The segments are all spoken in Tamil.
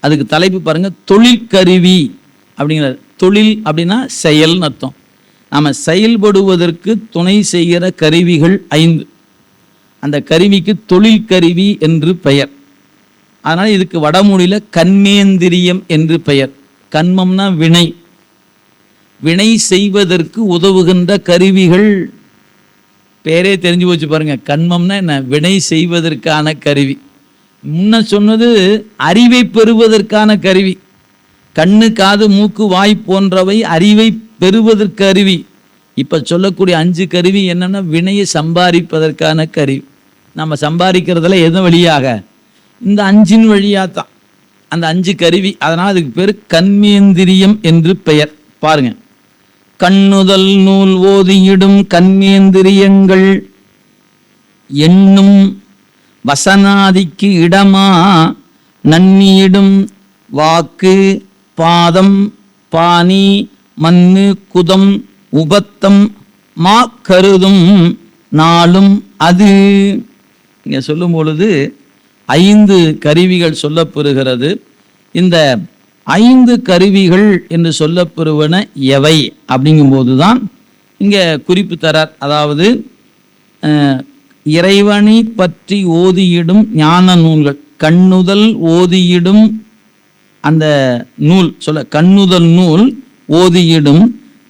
அதுக்கு தலைப்பு பாருங்கள் தொழிற்கருவி அப்படிங்கிற தொழில் அப்படின்னா செயல்னு அர்த்தம். நாம் செயல்படுவதற்கு துணை செய்கிற கருவிகள் ஐந்து. அந்த கருவிக்கு தொழிற்கருவி என்று பெயர். அதனால் இதுக்கு வடமொழியில் கண்மேந்திரியம் என்று பெயர். கண்மம்னா வினை. வினை செய்வதற்கு உதவுகின்ற கருவிகள். பேரே தெரிஞ்சு போச்சு பாருங்கள் கண்மம்னா என்ன? வினை செய்வதற்கான கருவி. முன்ன சொன்னது அறிவை பெறுவதற்கான கருவி. கண்ணு காது மூக்கு வாய் போன்றவை அறிவை பெறுவதற்கு கருவி. இப்போ சொல்லக்கூடிய அஞ்சு கருவி என்னென்னா வினையை சம்பாதிப்பதற்கான கருவி. நம்ம சம்பாதிக்கிறதுல எதன் வழியாக? இந்த அஞ்சின் வழியாக தான். அந்த அஞ்சு கருவி அதனால் அதுக்கு பேர் கண்மேந்திரியம் என்று பெயர். பாருங்க. கண்ணுதல் நூல் ஓதியிடும் கண்மேந்திரியங்கள் எண்ணும் வசனாதிக்கு இடமா நன்னியிடும் வாக்கு பாதம் பாணி மண்ணு குதம் உபத்தம் மா கருதும் நாளும் அது. இங்கே சொல்லும் பொழுது ஐந்து கருவிகள் சொல்லப்பெறுகிறது. இந்த ஐந்து கருவிகள் என்று சொல்லப்பெறுவன எவை? அப்படிங்கும்போது தான் இங்கே குறிப்பு தரார். அதாவது இறைவனை பற்றி ஓதியிடும் ஞான நூல்கள் கண்ணுதல் ஓதியிடும் அந்த நூல் சொல்ல கண்ணுதல் நூல் ஓதியிடும்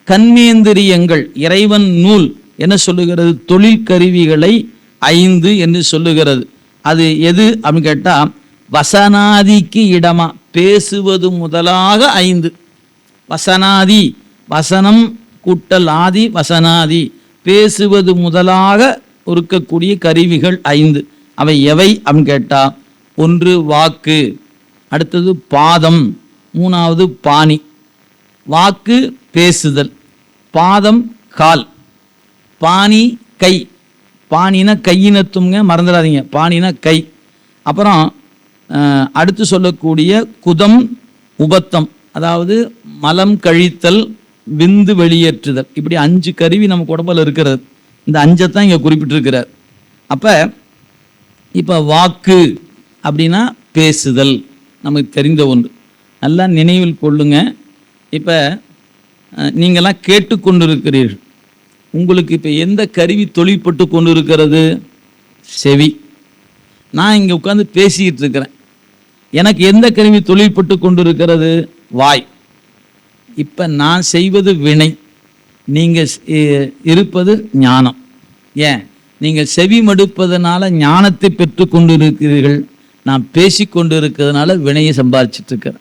கண்மேந்திரியங்கள் இறைவன் நூல் என்ன சொல்லுகிறது தொழிற்கருவிகளை ஐந்து என்று சொல்லுகிறது. அது எது அப்படின்னு கேட்டால் வசனாதிக்கு இடமா பேசுவது முதலாக ஐந்து. வசனாதி வசனம் கூட்டல் ஆதி வசனாதி பேசுவது முதலாக உருக்கக்கூடிய கருவிகள் ஐந்து. அவை எவை அப்படின்னு கேட்டால் ஒன்று வாக்கு அடுத்தது பாதம் மூணாவது பாணி. வாக்கு பேசுதல் பாதம் கால் பாணி கை. பாணினா கையினத்துங்க மறந்துடாதீங்க பாணினா கை. அப்புறம் அடுத்து சொல்லக்கூடிய குதம் உபத்தம் அதாவது மலம் கழித்தல் விந்து வெளியேற்றுதல். இப்படி அஞ்சு கருவி நமக்கு உடம்பில் இருக்கிறது. இந்த அஞ்சத்தான் இங்கே குறிப்பிட்டிருக்கிறார். அப்போ இப்போ வாக்கு அப்படின்னா பேசுதல். நமக்கு தெரிந்த ஒன்று. நல்லா நினைவில் கொள்ளுங்க. இப்போ நீங்களாம் கேட்டுக்கொண்டிருக்கிறீர்கள். உங்களுக்கு இப்போ எந்த கருவி தொழிற்பட்டு கொண்டு இருக்கிறது செவி. நான் இங்கே உட்காந்து பேசிக்கிட்டு இருக்கிறேன். எனக்கு எந்த கருவி தொழிற்பட்டு கொண்டு இருக்கிறது வாய். இப்போ நான் செய்வது வினை. நீங்கள் இருப்பது ஞானம். ஏன்? நீங்கள் செவி மடுப்பதனால ஞானத்தை பெற்று கொண்டு இருக்கிறீர்கள் நான் பேசி கொண்டு இருக்கிறதுனால வினையை சம்பாதிச்சுட்டு இருக்கிறேன்.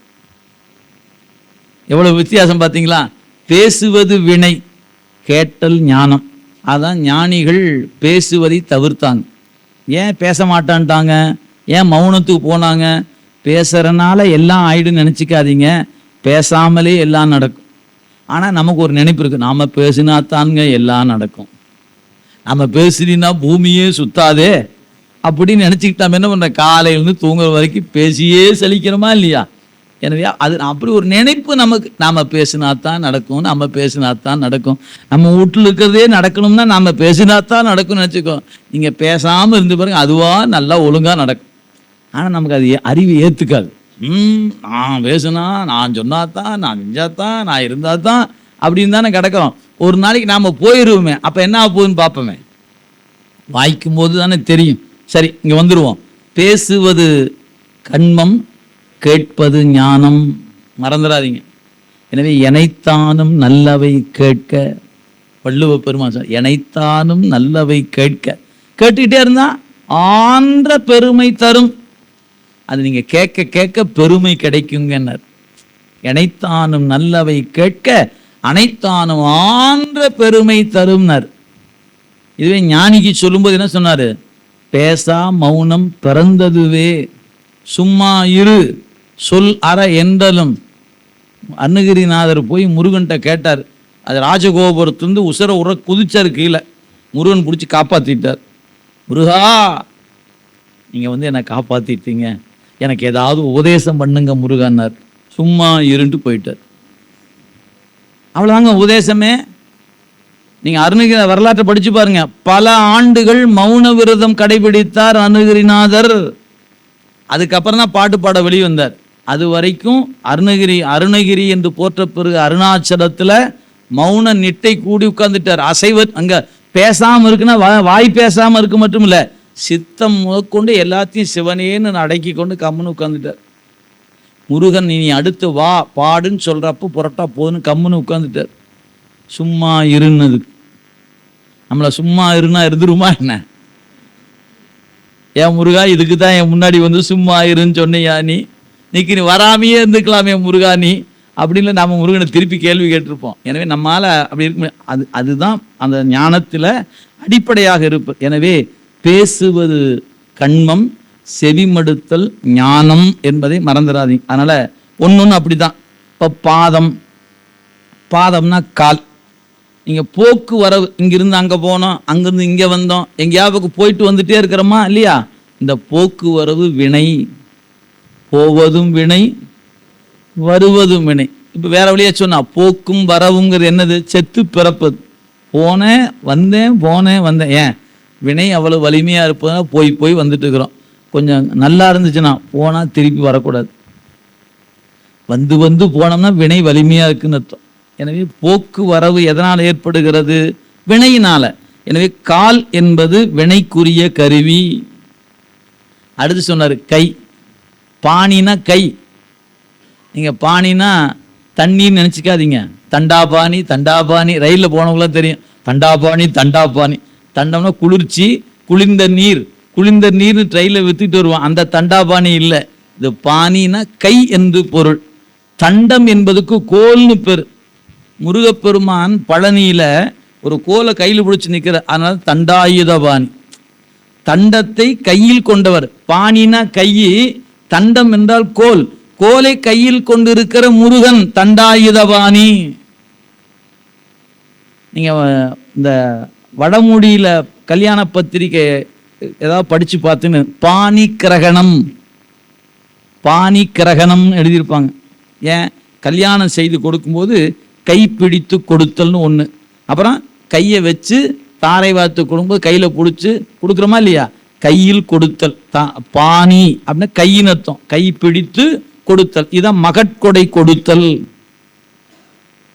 எவ்வளவு வித்தியாசம் பார்த்தீங்களா? பேசுவது வினை கேட்டல் ஞானம். அதான் ஞானிகள் பேசுவதை தவிர்த்தாங்க. ஏன் பேச மாட்டான்ட்டாங்க? ஏன் மௌனத்துக்கு போனாங்க? பேசுகிறனால எல்லாம் ஆயிடுன்னு நினச்சிக்காதீங்க. பேசாமலே எல்லாம் நடக்கும். ஆனால் நமக்கு ஒரு நினைப்பு இருக்குது நாம் பேசினா எல்லாம் நடக்கும். நம்ம பேசுறீன்னா பூமியே சுத்தாதே அப்படின்னு நினச்சிக்கிட்டா என்ன பண்ணுற காலையிலேருந்து தூங்குற வரைக்கும் பேசியே சலிக்கிறோமா இல்லையா? எனவே அது அப்படி ஒரு நினைப்பு நமக்கு. நாம் பேசினா தான் நடக்கும் நம்ம பேசினா தான் நடக்கும். நம்ம வீட்டில் இருக்கிறதே நடக்கணும்னா நாம் பேசினா தான் நடக்கும்னு நினச்சிக்கோ. நீங்கள் பேசாமல் இருந்து பாருங்கள் அதுவாக நல்லா ஒழுங்காக நடக்கும். ஆனால் நமக்கு அது அறிவு ஏற்றுக்காது ம் நான் பேசுனா நான் சொன்னா தான் நான் செஞ்சா தான் நான் இருந்தால் தான் அப்படின்னு தானே கிடக்கிறோம். ஒரு நாளைக்கு நாம் போயிடுவோமே அப்போ என்ன ஆக போகுதுன்னு பார்ப்போமே. வாய்க்கும் போது தானே தெரியும். சரி இங்கே வந்துடுவோம் பேசுவது கண்மம் கேட்பது ஞானம். மறந்துடாதீங்க. எனவே எனைத்தானும் நல்லவை கேட்க வள்ளுவ பெருமான் எனைத்தானும் நல்லவை கேட்க. கேட்டுக்கிட்டே இருந்தால் ஆன்ற பெருமை தரும். அது நீங்கள் கேட்க கேட்க பெருமை கிடைக்குங்கன்னார். எனைத்தானும் நல்லவை கேட்க அனைத்தானும் ஆன்ற பெருமை தரும்னர். இதுவே ஞானிக்கு சொல்லும்போது என்ன சொன்னார்? பேசா மௌனம் பிறந்ததுவே. சும்மா இரு சொல் அற என்றலும். அண்ணகிரிநாதர் போய் முருகன்கிட்ட கேட்டார். அது ராஜகோபுரத்துலேருந்து உசர உர குதிச்சார் கீழே. முருகன் பிடிச்சி காப்பாற்றிட்டார் முருகா நீங்கள் வந்து என்னை காப்பாற்றிட்டீங்க எனக்கு ஏதாவது உபதேசம் பண்ணுங்க முருகன்னார். சும்மா இருண்டு போயிட்டார். அவ்வளோதாங்க உபதேசமே. நீங்கள் அருணகிரி வரலாற்றை படித்து பாருங்க. பல ஆண்டுகள் மௌன விரதம் கடைபிடித்தார் அருணகிரிநாதர். அதுக்கப்புறம் தான் பாட்டு பாட வெளிவந்தார் அது வரைக்கும் அருணகிரி அருணகிரி என்று போற்ற பிறகு அருணாச்சலத்தில் மௌன நிட்டை கூடி உட்கார்ந்துட்டார். அசைவ அங்கே பேசாமல் இருக்குன்னா வா- வாய் பேசாமல் இருக்க மட்டும் இல்லை சித்தம் முதற்கொண்டு எல்லாத்தையும் சிவனேன்னு அடக்கி கொண்டு கம்முன்னு உட்காந்துட்டார் முருகன் நீ அடுத்து வா பாடுன்னு சொல்கிறப்போ புரட்டா போதுன்னு கம்முன்னு உட்காந்துட்டார் சும்மா இருன்னது. நம்மளை சும்மா இருன்னா இருந்துருமா என்ன? ஏன் முருகா இதுக்கு தான் என் முன்னாடி வந்து சும்மா இருன்னு சொன்னியா நீ? நீக்கு நீ வராமையே இருந்துக்கலாமே முருகா நீ. அப்படின்னு நம்ம முருகனை திருப்பி கேள்வி கேட்டிருப்போம். எனவே நம்மால் அப்படி இருக்க முடியாது. அது அதுதான் அந்த ஞானத்தில் அடிப்படையாக இருப்பது எனவே பேசுவது கண்மம் செவிமடுத்தல் ஞானம் என்பதை மறந்துடாதீங்க. அதனால ஒன்னொன்று அப்படிதான். இப்போ பாதம். பாதம்னா கால். நீங்க போக்குவரவு இங்கிருந்து அங்க போனோம் அங்கிருந்து இங்க வந்தோம் எங்கேயாவது போயிட்டு வந்துட்டே இருக்கிறோமா இல்லையா? இந்த போக்குவரவு வினை. போவதும் வினை வருவதும் வினை. இப்போ வேற வழியா சொன்னா போக்கும் வரவுங்கிறது என்னது? செத்து பிறப்பது. போனேன் வந்தேன் போனேன் வந்தேன். ஏன்? வினை அவ்வளவு வலிமையா இருப்பதுனால போய் போய் வந்துட்டு இருக்கிறோம். கொஞ்சம் நல்லா இருந்துச்சுன்னா போனால் திருப்பி வரக்கூடாது. வந்து வந்து போனோம்னா வினை வலிமையாக இருக்குன்னு அர்த்தம். எனவே போக்குவரவு எதனால் ஏற்படுகிறது? வினையினால். எனவே கால் என்பது வினைக்குரிய கருவி. அடுத்து சொன்னார் கை. பாணினா கை. நீங்கள் பாணினா தண்ணின்னு நினச்சிக்காதீங்க. தண்டாபாணி தண்டாபாணி ரயிலில் போனவங்களாம் தெரியும். தண்டாபாணி தண்டாபாணி தண்டம்னா குளிர்ச்சி குளிர்ந்த நீர். குளிர்ந்த நீர்னு ட்ரெயினில் விற்றுட்டு வருவான். அந்த தண்டாபாணி இல்லை. இது பாணினா கை என்று பொருள். தண்டம் என்பதுக்கு கோல்னு பேர். முருகப்பெருமான் பழனியில ஒரு கோலை கையில் பிடிச்சி நிற்கிற அதனால தண்டாயுதபாணி தண்டத்தை கையில் கொண்டவர். பாணினா கையி தண்டம் என்றால் கோல். கோலை கையில் கொண்டிருக்கிற முருகன் தண்டாயுதபாணி நீங்க இந்த வடமொழியில கல்யாண பத்திரிக்கை ஏதாவது படித்து பார்த்துன்னு பாணி கிரகணம் பாணி கிரகணம்னு எழுதியிருப்பாங்க. ஏன்? கல்யாணம் செய்து கொடுக்கும்போது கைப்பிடித்து கொடுத்தல்னு ஒன்று அப்புறம் கையை வச்சு தாரை வாத்து கொடுக்கும்போது கையில் பிடிச்சி கொடுக்குறோமா இல்லையா? கையில் கொடுத்தல். தா பாணி அப்படின்னா கையின் அர்த்தம். கை பிடித்து கொடுத்தல். இதான் மகட்கொடை கொடுத்தல்.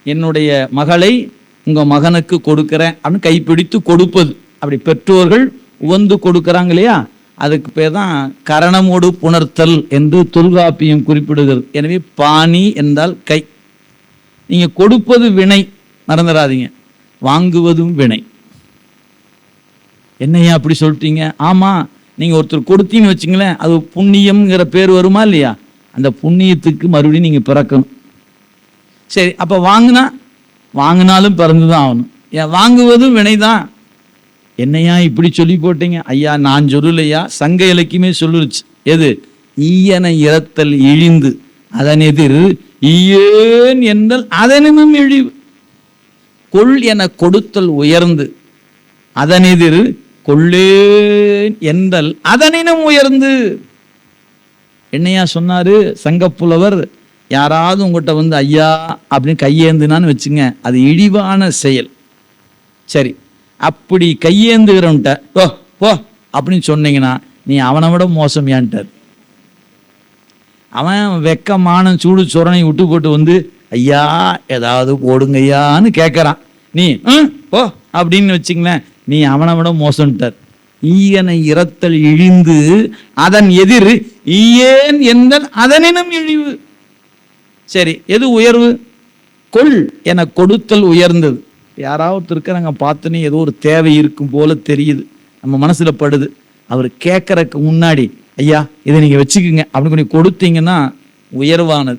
என்னுடைய மகளை உங்கள் மகனுக்கு கொடுக்குறேன் அப்படின்னு கைப்பிடித்து கொடுப்பது. அப்படி பெற்றோர்கள் உவந்து கொடுக்குறாங்க இல்லையா அதுக்கு பேர் தான் கரணமோடு புணர்த்தல் என்று தொல்காப்பியம் குறிப்பிடுகிறது. எனவே பாணி என்றால் கை. நீங்கள் கொடுப்பது வினை மறந்துடாதீங்க வாங்குவதும் வினை. என்னையா அப்படி சொல்லிட்டீங்க? ஆமாம் நீங்கள் ஒருத்தர் கொடுத்தீங்கன்னு வச்சுங்களேன் அது புண்ணியம்ங்கிற பேர் வருமா இல்லையா? அந்த புண்ணியத்துக்கு மறுபடியும் நீங்கள் பிறக்கணும். சரி அப்போ வாங்கினா வாங்கினாலும் பிறந்து தான் ஆகணும். ஏன் வாங்குவதும் வினை தான் என்னையா இப்படி சொல்லி போட்டீங்க? ஐயா நான் சொல்லலையா? சங்க இலக்கியமே சொல்லுச்சு எது? ஈயன இறத்தல் இழிந்து அதன் எதிர் ஈயேன் என்றல் அதனும் இழிவு. கொள் என கொடுத்தல் உயர்ந்து அதன் எதிர் கொள்ளேன் என்றல் அதனினும் உயர்ந்து. என்னையா சொன்னாரு? சங்கப்புலவர் யாராவது உங்கள்கிட்ட வந்து ஐயா அப்படின்னு கையேந்துனான்னு வச்சுங்க அது இழிவான செயல். சரி அப்படி கையேந்துகிறவன்ட்ட ஓ போ அப்படின்னு சொன்னீங்கன்னா நீ அவனை விட மோசம் அவன் வெக்கமான சூடு சுரணை விட்டு போட்டு வந்து ஐயா ஏதாவது போடுங்கய்யான்னு கேட்குறான். நீ ஓ அப்படின்னு வச்சுங்களேன் நீ அவனை விட மோசம்ட்டார். ஈயனை இறத்தல் இழிந்து அதன் எதிர் ஈயேன் என்றல் அதனினும் இழிவு. சரி எது உயர்வு? கொள் என கொடுத்தல் உயர்ந்தது. யாராவது இருக்கிறாங்க பார்த்தோன்னே ஏதோ ஒரு தேவை இருக்கும் போல தெரியுது. நம்ம மனசில் படுது. அவர் கேட்குறக்கு முன்னாடி ஐயா இதை நீங்கள் வச்சுக்கோங்க. அப்படின்னு கொஞ்சம் கொடுத்தீங்கன்னா உயர்வானது.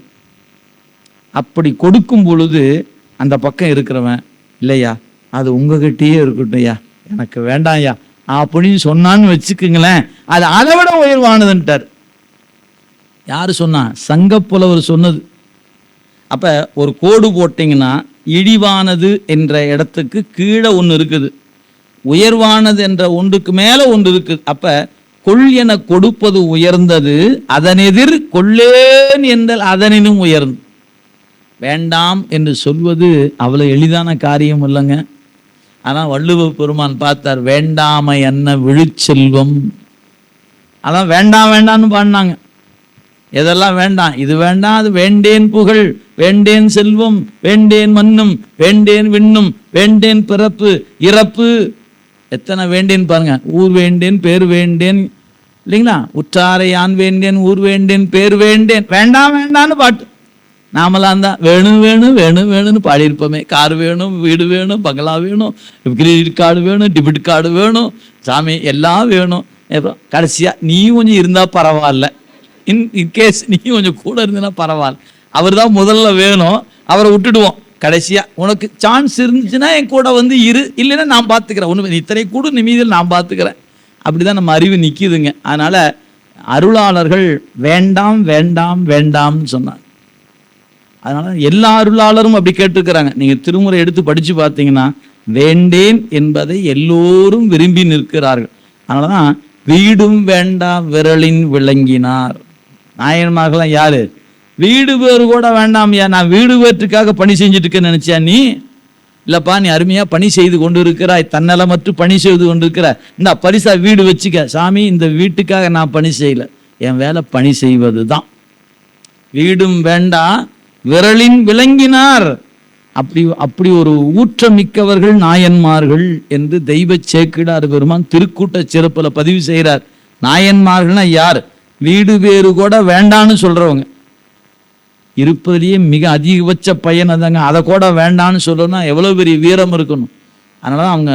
அப்படி கொடுக்கும் பொழுது அந்த பக்கம் இருக்கிறவன் இல்லையா அது உங்ககிட்டயே இருக்கட்டும் ஐயா எனக்கு வேண்டாம் ஐயா. அப்படின்னு சொன்னான்னு வச்சுக்குங்களேன். அது அதை விட உயர்வானதுன்ட்டார். யார் சொன்னா? சங்கப்புலவர் சொன்னது. அப்போ ஒரு கோடு போட்டிங்கன்னா இழிவானது என்ற இடத்துக்கு கீழே ஒன்று இருக்குது. உயர்வானது என்ற ஒன்றுக்கு மேலே ஒன்று இருக்குது. அப்போ கொள் என கொடுப்பது உயர்ந்தது அதனெதிர் கொள்ளேன் என்றால் அதனினும் உயர்ந்து. வேண்டாம் என்று சொல்வது அவ்வளோ எளிதான காரியம் இல்லைங்க. ஆனால் வள்ளுவ பெருமான் பார்த்தார் வேண்டாமை என்ன விழுச்செல்வம். அதான் வேண்டாம் வேண்டாம்னு பாடினாங்க. எதெல்லாம் வேண்டாம்? இது வேண்டாம் அது வேண்டேன் புகழ் வேண்டேன் செல்வம் வேண்டேன் மண்ணும் வேண்டேன் விண்ணும் வேண்டேன் பிறப்பு இறப்பு. எத்தனை வேண்டேன் பாருங்க. ஊர் வேண்டேன் பேர் வேண்டேன். இல்லைங்களா? உற்றாரை யான் வேண்டேன் ஊர் வேண்டேன் பேர் வேண்டேன். வேண்டாம் வேண்டான்னு பாட்டு. நாமெல்லாம் தான் வேணும் வேணும் வேணும் வேணும்னு பாடியிருப்போமே. கார் வேணும் வீடு வேணும் பங்களா வேணும் கிரெடிட் கார்டு வேணும் டெபிட் கார்டு வேணும் சாமி எல்லாம் வேணும். அப்புறம் கடைசியாக நீ கொஞ்சம் இருந்தால் பரவாயில்ல. இன் இன்கேஸ் நீ கொஞ்சம் கூட இருந்தீங்கன்னா பரவாயில்ல. அவர் தான் முதல்ல வேணும். அவரை விட்டுடுவோம். கடைசியாக உனக்கு சான்ஸ் இருந்துச்சுன்னா என் கூட வந்து இரு. இல்லைன்னா நான் பார்த்துக்கிறேன் ஒன்று இத்தனை கூட நிமிதியில் நான் பார்த்துக்கிறேன் அப்படி தான் நம்ம அறிவு நிற்கிதுங்க அதனால் அருளாளர்கள் வேண்டாம் வேண்டாம் வேண்டாம்னு சொன்னாங்க. அதனால் எல்லா அருளாளரும் அப்படி கேட்டிருக்கிறாங்க. நீங்கள் திருமுறை எடுத்து படித்து பார்த்தீங்கன்னா வேண்டேன் என்பதை எல்லோரும் விரும்பி நிற்கிறார்கள். அதனாலதான் வீடும் வேண்டாம் விரலின் விளங்கினார். நாயன்மார்கள்லாம் யாரு? வீடு பேர் கூட வேண்டாம்யா நான் வீடு பேற்றுக்காக பணி செஞ்சுட்டு இருக்கேன்னு நினைச்சியா நீ? இல்லப்பா நீ அருமையா பணி செய்து கொண்டு இருக்கிறாய் தன்னலமற்று பணி செய்து கொண்டு இருக்கிற இந்த பரிசா வீடு வச்சுக்க. சாமி இந்த வீட்டுக்காக நான் பணி செய்யல. என் வேலை பணி செய்வது தான் வீடும் வேண்டாம் விரலின் விளங்கினார். அப்படி அப்படி ஒரு ஊற்றமிக்கவர்கள் நாயன்மார்கள் என்று தெய்வ சேக்கிடார் பெருமான் திருக்கூட்ட சிறப்புல பதிவு செய்கிறார். நாயன்மார்கள்னா யார்? வீடு பேரு கூட வேண்டான்னு சொல்றவங்க. இருப்பதிலேயே மிக அதிகபட்ச பயன் அதாங்க. அதை கூட வேண்டான்னு சொல்லணும்னா எவ்வளோ பெரிய வீரம் இருக்கணும். அதனால அவங்க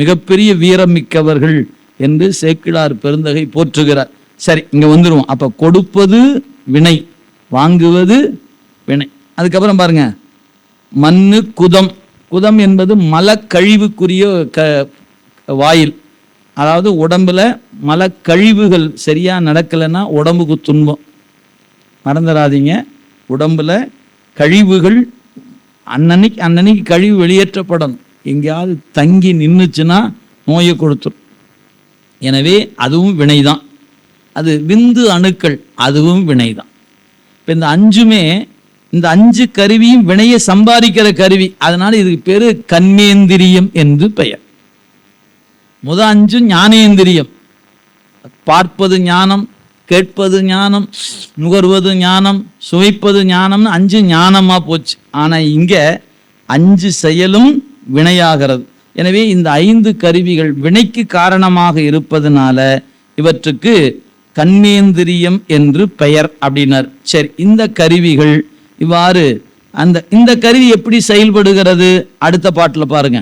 மிகப்பெரிய வீரம் மிக்கவர்கள் என்று சேக்கிழார் பெருந்தகை போற்றுகிறார். சரி இங்கே வந்துடுவோம் அப்போ கொடுப்பது வினை வாங்குவது வினை. அதுக்கப்புறம் பாருங்க. மண்ணு குதம். குதம் என்பது மலக்கழிவுக்குரிய க வாயில். அதாவது உடம்புல மலக்கழிவுகள் சரியாக நடக்கலைன்னா உடம்புக்கு துன்பம். மறந்துடாதீங்க. உடம்புல கழிவுகள் அன்னன்னைக்கு அன்னன்னைக்கு கழிவு வெளியேற்றப்படணும். எங்கேயாவது தங்கி நின்றுச்சுன்னா நோயை கொடுத்துரும். எனவே அதுவும் வினைதான். அது விந்து அணுக்கள் அதுவும் வினைதான். இப்போ இந்த அஞ்சுமே இந்த அஞ்சு கருவியும் வினையை சம்பாதிக்கிற கருவி. அதனால் இதுக்கு பேர் கண்மேந்திரியம் என்று பெயர். முத அஞ்சு ஞானேந்திரியம். பார்ப்பது ஞானம் கேட்பது ஞானம் நுகர்வது ஞானம் சுவைப்பது ஞானம்னு அஞ்சு ஞானமாக போச்சு. ஆனால் இங்கே அஞ்சு செயலும் வினையாகிறது. எனவே இந்த ஐந்து கருவிகள் வினைக்கு காரணமாக இருப்பதனால இவற்றுக்கு கண்மேந்திரியம் என்று பெயர் அப்படின்னார். சரி இந்த கருவிகள் இவ்வாறு அந்த இந்த கருவி எப்படி செயல்படுகிறது? அடுத்த பாட்டில் பாருங்க.